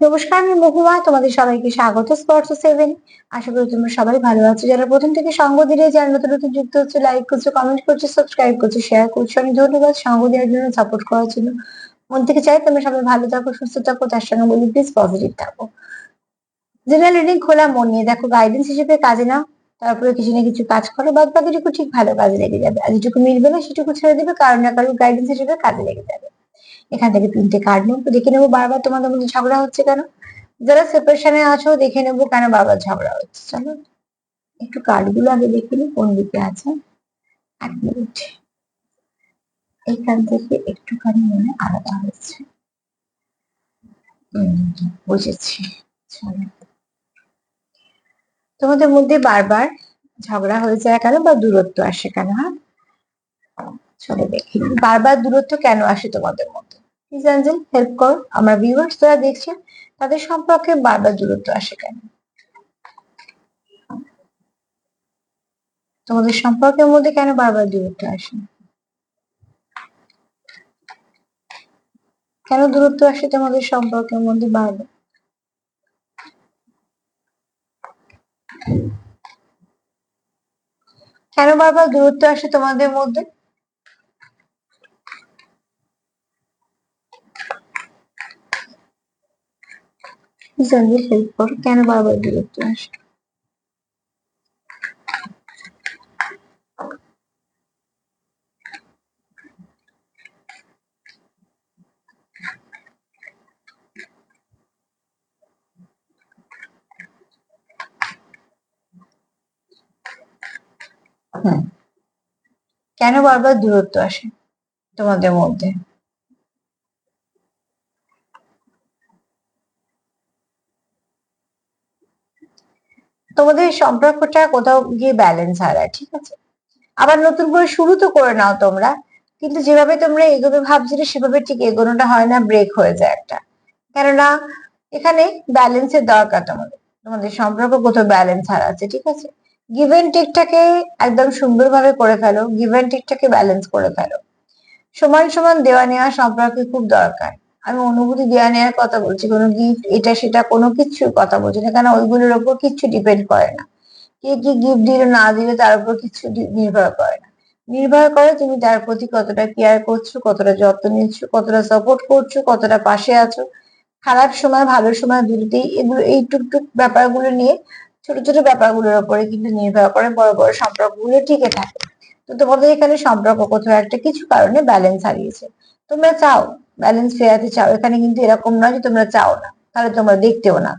নমস্কার, আমি মহুয়া, তোমাদের সবাইকে স্বাগত স্পর্শ সেভেন আশা করি তোমরা সবাই ভালো আছো। যারা প্রথম থেকে সঙ্গ দিলে, যারা নতুন নতুন যুক্ত হচ্ছে লাইক করছ কমেন্ট করছ সাবস্ক্রাইব করছ শেয়ার করছ, আমি ধন্যবাদ সঙ্গ দেওয়ার জন্য সাপোর্ট করার জন্য। মন থেকে চাই তোমরা সবাই ভালো থাকো, সুস্থ থাকো, তার সঙ্গে বলি প্লিজ পজিটিভ থাকো। জেনারেল রিডিং খোলা, মন নিয়ে দেখো গাইডেন্স হিসেবে কাজে নাও, তারপরে কিছু না কিছু কাজ করো, বাদ বাকিটুকু ঠিক ভালো কাজে লেগে যাবে। আর যেটুকু মিলবে না, সেটুকু ছেড়ে দেবে কারণ না কারণ গাইডেন্স হিসেবে কাজে লেগে যাবে। এখান থেকে তিনটে কার্ড নেব দেখে নেব বারবার তোমাদের মধ্যে ঝগড়া হচ্ছে কেন? যারা সেপারেশনে আছো, দেখে নেব কেন বারবার ঝগড়া হচ্ছে। চলো, একটু কার্ডগুলো আগে দেখে নি কোন দিকে আছে। এক মিনিট এইখান থেকে একটুখানি মনে আলাদা হচ্ছে। বুঝেছি। তোমাদের মধ্যে বারবার ঝগড়া হয়ে যায় কেন বা দূরত্ব আসে কেন হ্যাঁ? চলো দেখি। বারবার দূরত্ব কেন আসে তোমাদের মধ্যে? প্লিজ হেল্প করো। আমার ভিউয়ার্স যারা দেখছে তাদের সম্পর্কে বারবার দূরত্ব আসে কেন? তোমাদের সম্পর্কের মধ্যে কেন বারবার দূরত্ব আসে? কেন দূরত্ব আসে তোমাদের সম্পর্কের মধ্যে বারবার? কেন বারবার দূরত্ব আসে তোমাদের মধ্যে? প্লিজ অ্যাঞ্জেল হেল্প করো কেন বারবার দূরত্ব আসে হুম কেন বারবার দূরত্ব আসে তোমাদের মধ্যে তোমাদের সম্পর্কটা কোথাও গিয়ে ব্যালেন্স হারায়, ঠিক আছে? আবার নতুন করে শুরু তো করে নাও তোমরা, কিন্তু যেভাবে তোমরা এগোবে ভাবছিলে সেভাবে ঠিক এগোনোটা হয় না ব্রেক হয়ে যায় একটা। কেননা এখানে ব্যালেন্সের দরকার তোমাদের তোমাদের সম্পর্ক কোথাও ব্যালেন্স হারাচ্ছে, ঠিক আছে? গিভ এন্ড টেকটাকে একদম সুন্দরভাবে করে ফেলো গিভ এন্ড টেকটাকে ব্যালেন্স করে ফেলো। সমান সমান দেওয়া নেওয়া সম্পর্কে খুব দরকার। আমি অনুভূতি দেওয়া নেওয়ার কথা বলছি, কোনো গিফট এটা সেটা কোনো কিছু কথা বলছি না কারণ ওইগুলোর উপর কিচ্ছু ডিপেন্ড করে না। কে কি গিফট দিল না দিলে তার উপর কিছু নির্ভর করে না। নির্ভর করে তুমি তার প্রতি কতটা কেয়ার করছ, কতটা যত্ন নিচ্ছ, কতটা সাপোর্ট করছ, কতটা পাশে আছো। খারাপ সময়, ভালো সময় দুটোতেই এগুলো, এই টুকটুক ব্যাপারগুলো নিয়ে ছোট ছোট ব্যাপারগুলোর উপরে কিন্তু নির্ভর করে, বড় বড় সম্পর্কগুলো টিকে থাকে। তো তোমাদের এখানে সম্পর্ক কোথাও একটা কিছু কারণে ব্যালেন্স হারিয়েছে। তোমরা চাও ব্যালেন্স ফেরাতে চাও। এখানে কিন্তু এরকম নয় যে তোমরা চাও না, তাহলে তোমরা দেখতেও না।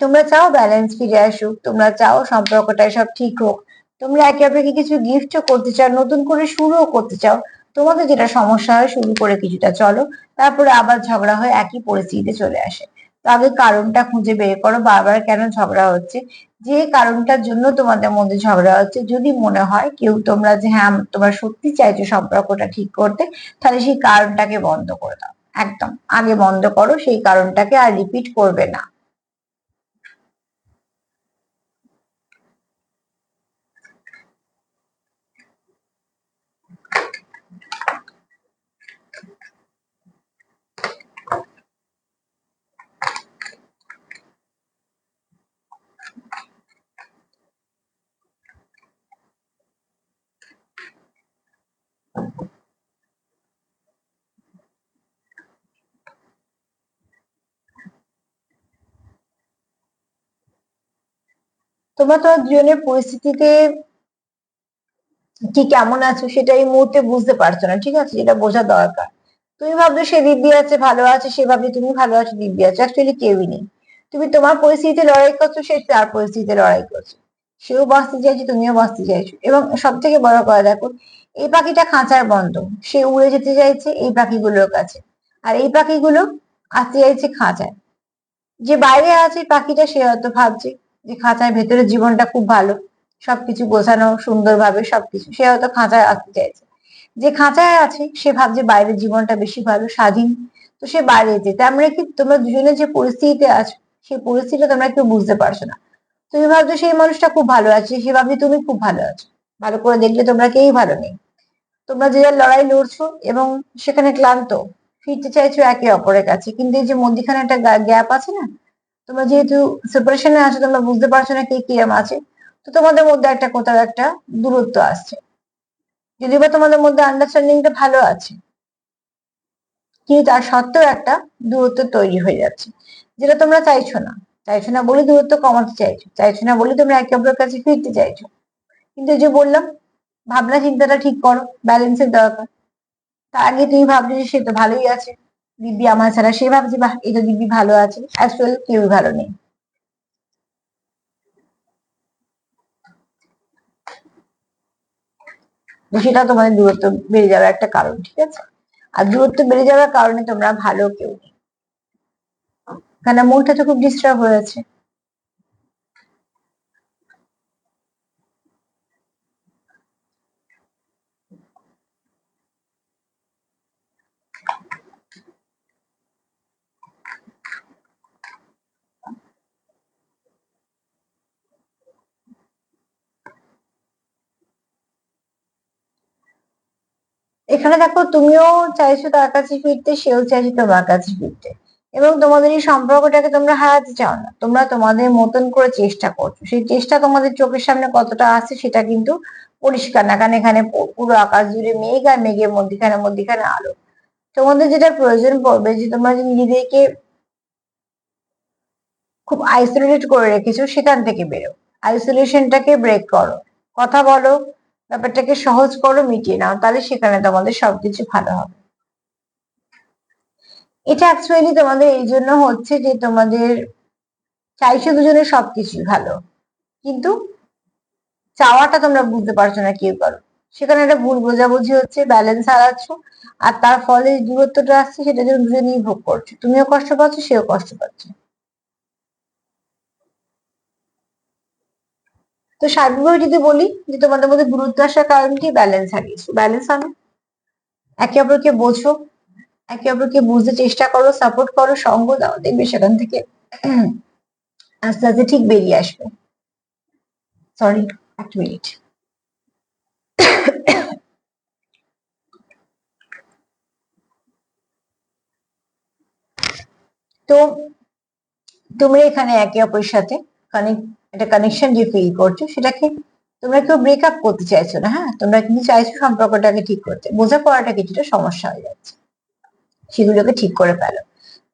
তোমরা চাও ব্যালেন্স ফিরে আসুক, তোমরা চাও সম্পর্কটা সব ঠিক হোক। তোমরা একে অপরকে কিছু গিফটও করতে চাও, নতুন করে শুরুও করতে চাও। তোমাদের যেটা সমস্যা হয়, শুরু করে কিছুটা চলো। তারপরে আবার ঝগড়া হয়ে একই পরিস্থিতিতে চলে আসে। তো আগে কারণটা খুঁজে বের করো, বারবার কেন ঝগড়া হচ্ছে? যে কারণটার জন্য তোমাদের মধ্যে ঝগড়া হচ্ছে। যদি মনে হয় কেউ তোমরা যে হ্যাঁ তোমরা সত্যি চাইছো সম্পর্কটা ঠিক করতে, তাহলে সেই কারণটাকে বন্ধ করে দাও। একদম, আগে বন্ধ করো, সেই কারণটাকে আর রিপিট করবে না। তোমরা তোমার জীবনের পরিস্থিতিতে কি কেমন আছো সেটা এই মুহূর্তে বুঝতে পারছ না, ঠিক আছে? যেটা বোঝা দরকার। তুমি ভাবছ সে দিব্যি আছে, ভালো আছে, সে ভাবছে তুমি ভালো আছো, দিব্যি আছো অ্যাকচুয়ালি কেউই নেই। তুমি তোমার পরিস্থিতিতে লড়াই করছ, সে তার পরিস্থিতিতে লড়াই করছ। সেও বাঁচতে চাইছে, তুমিও বাঁচতে চাইছো। এবং সব থেকে বড় কথা, দেখো, এই পাখিটা খাঁচার বন্ধ। সে উড়ে যেতে চাইছে এই পাখিগুলোর কাছে। আর এই পাখিগুলো আসতে চাইছে খাঁচায়। যে বাইরে আছে পাখিটা সে হয়তো ভাবছে যে খাঁচার ভেতরে জীবনটা খুব ভালো, সবকিছু গোছানো সুন্দরভাবে সবকিছু, সে হয়তো খাঁচায় আসতে চাইছে। যে খাঁচায় আছে, সে ভাবছে বাইরের জীবনটা বেশি ভালো, স্বাধীন, তো সে বাইরে যেতে। মানে কি, তোমরা দুজনে যে পরিস্থিতিতে আছো, সেই পরিস্থিতিটা তোমরা কেউ বুঝতে পারছ না। তুমি ভাবছ সেই মানুষটা খুব ভালো আছে, সে ভাবছে তুমি খুব ভালো আছো। ভালো করে দেখলে তোমরা কেউই ভালো নেই। তোমরা যে যার লড়াই লড়ছো এবং সেখানে ক্লান্ত, ফিরতে চাইছো একে অপরের কাছে, কিন্তু এই যে মধ্যখানে একটা গ্যাপ আছে না তোমরা যেহেতু সেপারেশনে আছো, তোমরা বুঝতে পারছ না কে কিরম আছে, তো তোমাদের মধ্যে একটা কোথাও একটা দূরত্ব আসছে। যদি বা তোমাদের মধ্যে আন্ডারস্ট্যান্ডিংটা ভালো আছে, কিন্তু তার সত্ত্বেও একটা দূরত্ব তৈরি হয়ে যাচ্ছে, যেটা তোমরা চাইছো না। চাইছো না বলে দূরত্ব কমাতে চাইছো চাইছো না বলে তোমরা একে অপরের কাছে ফিরতে চাইছো। কিন্তু যে বললাম ভাবনা চিন্তাটা ঠিক করো ব্যালেন্সের দরকার। তার আগে তুমি ভাবছ যে সে তো ভালোই আছে। দিব্যি আমার ছাড়া, সে ভাবছে, বাহ তো দিব্যি ভালো আছে অ্যাকচুয়ালি কেউই ভালো নেই। সেটা তোমাদের দূরত্ব বেড়ে যাওয়ার একটা কারণ, ঠিক আছে? আর দূরত্ব বেড়ে যাওয়ার কারণে তোমরা ভালো কেউ নেই। কারণ মনটা তো খুব ডিস্টার্ব হয়েছে এখানে দেখো তুমিও চাইছো তার কাছে ফিরতে, সেও চাইছে তোমার কাছে ফিরতে। এবং তোমাদের এই সম্পর্কটাকে তোমরা হারাতে চাও না। তোমরা তোমাদের মতন করে চেষ্টা করছ। সেই চেষ্টা তোমাদের চোখের সামনে কতটা আছে সেটা কিন্তু পরিষ্কার না। কারণ এখানে পুরো আকাশ জুড়ে মেঘ আর মেঘের মধ্যখানে মধ্যখানে আলো। তোমাদের যেটা প্রয়োজন পড়বে যে তোমরা যে নিজেদেরকে খুব আইসোলেটেড করে রেখেছো, সেখান থেকে বেরো। আইসোলেশনটাকে ব্রেক করো। কথা বলো ব্যাপারটাকে সহজ করো, মিটিয়ে নাও, তাহলে সেখানে তোমাদের সবকিছু ভালো হবে। এটা অ্যাকচুয়ালি তোমাদের এই জন্য হচ্ছে যে তোমাদের চাইছো দুজনের সবকিছুই ভালো, কিন্তু চাওয়াটা তোমরা বুঝতে পারছ না কেউ করো। সেখানে একটা ভুল বোঝাবুঝি হচ্ছে ব্যালেন্স হারাচ্ছ, আর তার ফলে দূরত্বটা আসছে সেটা যেন দুজনেই ভোগ করছ, তুমিও কষ্ট পাচ্ছ, সেও কষ্ট পাচ্ছে। তো স্বাভাবিকভাবে যদি বলি যে তোমাদের মধ্যে গুরুত্ব আসার কারণ কি? ব্যালেন্স হারিয়েছো ব্যালেন্স আনো একে অপরকে বোঝো, একে অপরকে বুঝতে চেষ্টা করো সাপোর্ট করো, সঙ্গ দাও, দেখবে সেখান থেকে আস্তে আস্তে ঠিক বেরিয়ে আসবে। সরি এক মিনিট তো তুমি এখানে একে অপরের সাথে কানেক্ট একটা কানেকশন যে ফিল করছ, সেটাকে তোমরা কেউ ব্রেকআপ করতে চাইছো না হ্যাঁ? তোমরা কিন্তু চাইছো সম্পর্কটাকে ঠিক করতে। বোঝাপড়াটা কিছুটা সমস্যা হয়ে যাচ্ছে। সেগুলোকে ঠিক করে ফেলো।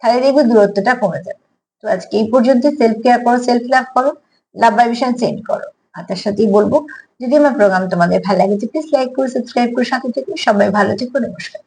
তাহলে দেখবে দূরত্বটা কমে যাবে। তো আজকে এই পর্যন্ত সেলফ কেয়ার করো সেলফ লাভ করো লাভ ভাইব্রেশন সেন্ড করো। আর তার সাথেই বলব, যদি আমার প্রোগ্রাম তোমাদের ভালো লাগে প্লিজ লাইক করে সাবস্ক্রাইব করে, সাথে থেকে সবাই ভালো থেকো, নমস্কার।